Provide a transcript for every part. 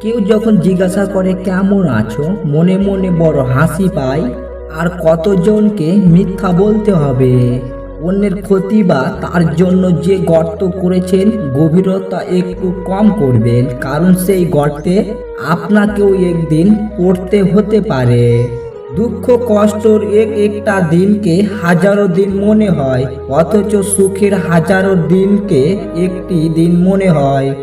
কেউ যখন জিজ্ঞাসা করে, কেমন আছো? মনে মনে বড় হাসি পায়। আর কতজনকে মিথ্যা বলতে হবে? অন্যের ক্ষতি বা তার জন্য যে গর্ত করেছেন, গভীরতা একটু কম করবেন। কারণ সেই গর্তে আপনাকেও একদিন পড়তে হতে পারে। দুঃখ, কষ্টর এক একটা দিনকে হাজারো দিন মনে হয়। অথচ সুখের হাজারো দিনকে একটি দিন মনে হয়।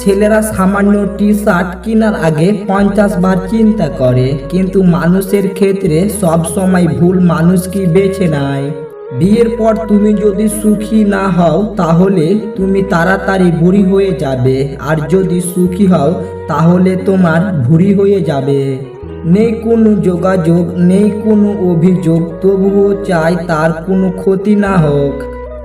ছেলেরা সামান্য টি শার্ট কেনার আগে পঞ্চাশ বার চিন্তা করে, কিন্তু মানুষের ক্ষেত্রে সব সময় ভুল মানুষকে বেছে নেয়? বিয়ের পর তুমি যদি সুখী না হও, তাহলে তুমি তাড়াতাড়ি বুড়ি হয়ে যাবে। আর যদি সুখী হও, তাহলে তোমার ভুড়ি হয়ে যাবে। নেই কোনো যোগাযোগ, নেই কোনো অভিযোগ, তবুও চাই তার কোনো ক্ষতি না হোক।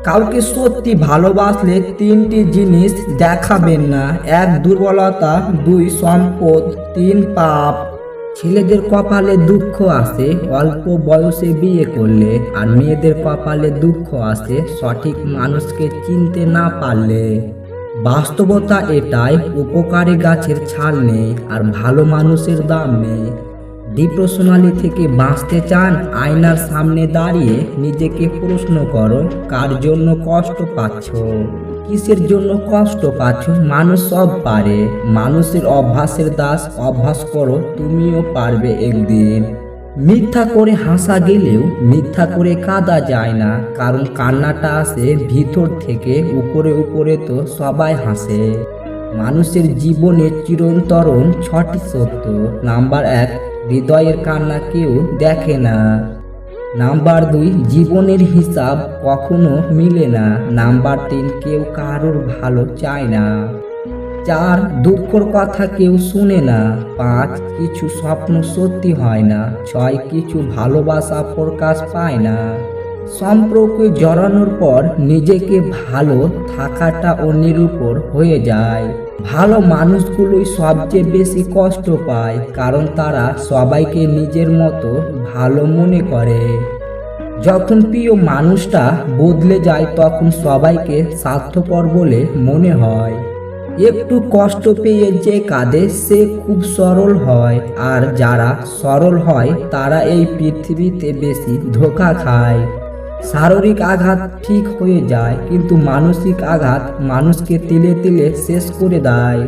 কাউকে সত্যি ভালোবাসলে তিনটি জিনিস দেখাবেন না। এক, দুর্বলতা। দুই, সম্পদ। তিন, পাপ। ছেলেদের কপালে দুঃখ আসে অল্প বয়সে বিয়ে করলে। আর মেয়েদের কপালে দুঃখ আসে সঠিক মানুষকে চিনতে না পারলে। বাস্তবতা এটাই, উপকারী গাছের ছাল নেই, আর ভালো মানুষের দাম নেই। ডিপ্রেশনালি থেকে বাঁচতে চান আয়নার সামনে দাঁড়িয়ে নিজেকে প্রশ্ন করো, কার জন্য কষ্ট পাচ্ছ? কিসের জন্য কষ্ট পাচ্ছ? মানুষ সব পারে। মানুষের অভ্যাসের দাস, অভ্যাস করো, তুমিও পারবে একদিন। মিথ্যা করে হাসা গেলেও মিথ্যা করে কাঁদা যায় না, কারণ কান্নাটা আসে ভিতর থেকে, উপরে উপরে তো সবাই হাসে। মানুষের জীবনে চিরন্তরণ ছটি সত্য। নাম্বার এক হৃদয়ের কান্না কেউ দেখে না। নাম্বার দুই, জীবনের হিসাব কখনো মিলে না। নাম্বার তিন, কেউ কারোর ভালো চায় না। চার, দুঃখর কথা কেউ শুনে না। পাঁচ, কিছু স্বপ্ন সত্যি হয় না। ছয়, কিছু ভালোবাসা প্রকাশ পায় না। সম্পর্কে জড়ানোর পর নিজেকে ভালো থাকাটা অন্যের উপর হয়ে যায়। ভালো মানুষগুলোই সবচেয়ে বেশি কষ্ট পায়, কারণ তারা সবাইকে নিজের মতো ভালো মনে করে। যখন প্রিয় মানুষটা বদলে যায়, তখন সবাইকে স্বার্থপর বলে মনে হয়। একটু কষ্ট পেয়ে যে কাঁদে, সে খুব সরল হয়, আর যারা সরল হয়, তারা এই পৃথিবীতে বেশি ধোকা খায়। শারীরিক আঘাত ঠিক হয়ে যায়, কিন্তু মানসিক আঘাত মানুষকে তিলে তিলে শেষ করে দেয়।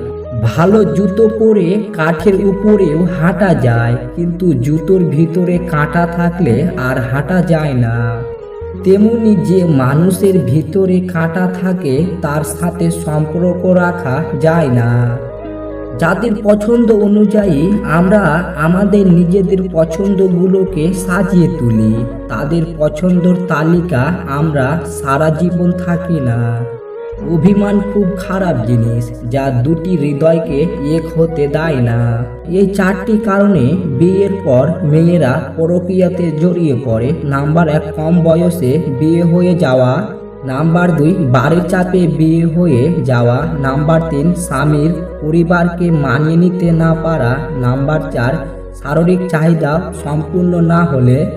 ভালো জুতো পরে কাঠের উপরেও হাঁটা যায়, কিন্তু জুতোর ভিতরে কাঁটা থাকলে আর হাঁটা যায় না। তেমনি যে মানুষের ভিতরে কাঁটা থাকে, তার সাথে সম্পর্ক রাখা যায় না। যাদের পছন্দ অনুযায়ী আমরা আমাদের নিজেদের পছন্দগুলোকে সাজিয়ে তুলি। তাদের পছন্দর তালিকা আমরা সারা জীবন থাকি না। অভিমান খুব খারাপ জিনিস, যা দুটি হৃদয়কে এক হতে দেয় না। এই চারটি কারণে বিয়ের পর মেয়েরা পরকীয়াতে জড়িয়ে পড়ে। নাম্বার এক, কম বয়সে বিয়ে হয়ে যাওয়া। নাম্বার দুই, বাড়ির চাপে বিয়ে হয়ে যাওয়া। নাম্বার তিন, স্বামীর পরিবারকে মানিয়ে নিতে না পারা। নাম্বার চার, শারীরিক চাহিদা সম্পূর্ণ না হলে